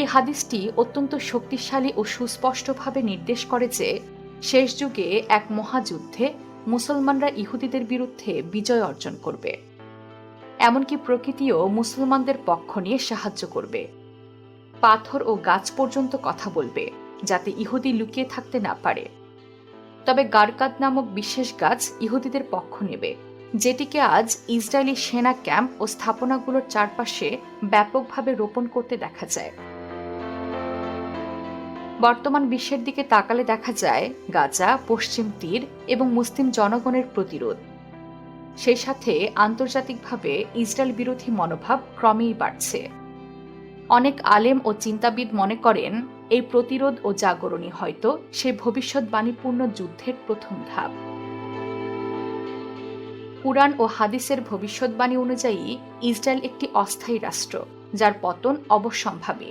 এই হাদিসটি অত্যন্ত শক্তিশালী ও সুস্পষ্টভাবে নির্দেশ করে যে শেষ যুগে এক মহাযুদ্ধে মুসলমানরা ইহুদিদের বিরুদ্ধে বিজয় অর্জন করবে। এমনকি প্রকৃতিও মুসলমানদের পক্ষ নিয়ে সাহায্য করবে। পাথর ও গাছ পর্যন্ত কথা বলবে, যাতে ইহুদি লুকিয়ে থাকতে না পারে। তবে গারকাদ নামক বিশেষ গাছ ইহুদিদের পক্ষ নেবে, যেটিকে আজ ইসরায়েলি সেনা ক্যাম্প ও স্থাপনাগুলোর চারপাশে ব্যাপকভাবে রোপণ করতে দেখা যায়। বর্তমান বিশ্বের দিকে তাকালে দেখা যায়, গাজা, পশ্চিম তীর এবং মুসলিম জনগণের প্রতিরোধ। সেই সাথে আন্তর্জাতিকভাবে ইসরায়েল বিরোধী মনোভাব ক্রমেই বাড়ছে। অনেক আলেম ও চিন্তাবিদ মনে করেন, এই প্রতিরোধ ও জাগরণই হয়তো সে ভবিষ্যৎবাণীপূর্ণ যুদ্ধের প্রথম ধাপ। কুরআন ও হাদিসের ভবিষ্যৎবাণী অনুযায়ী, ইসরায়েল একটি অস্থায়ী রাষ্ট্র, যার পতন অবশ্যম্ভাবী।